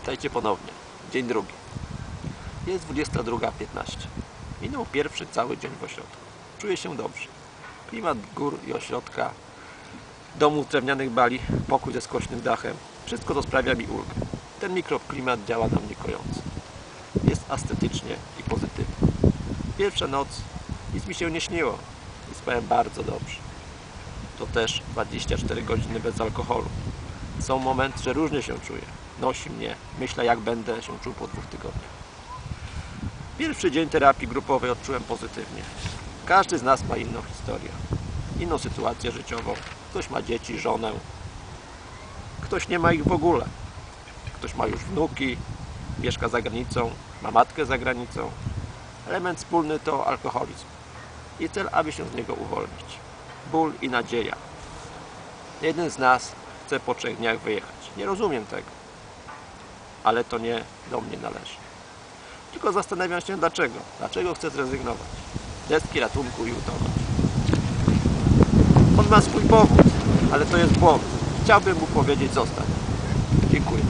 Witajcie ponownie. Dzień drugi. Jest 22.15. Minął pierwszy cały dzień w ośrodku. Czuję się dobrze. Klimat gór i ośrodka, domu z drewnianych bali, pokój ze skośnym dachem. Wszystko to sprawia mi ulgę. Ten mikroklimat działa na mnie kojąco. Jest estetycznie i pozytywnie. Pierwsza noc nic mi się nie śniło i spałem bardzo dobrze. To też 24 godziny bez alkoholu. Są momenty, że różnie się czuję. Nosi mnie. Myślę, jak będę się czuł po dwóch tygodniach. Pierwszy dzień terapii grupowej odczułem pozytywnie. Każdy z nas ma inną historię, inną sytuację życiową. Ktoś ma dzieci, żonę, ktoś nie ma ich w ogóle. Ktoś ma już wnuki, mieszka za granicą, ma matkę za granicą. Element wspólny to alkoholizm i cel, aby się z niego uwolnić. Ból i nadzieja. Jeden z nas chce po trzech dniach wyjechać. Nie rozumiem tego. Ale to nie do mnie należy. Tylko zastanawiam się dlaczego. Dlaczego chce zrezygnować? Deski ratunku i utonąć. On ma swój powód, ale to jest błąd. Chciałbym mu powiedzieć zostań. Dziękuję.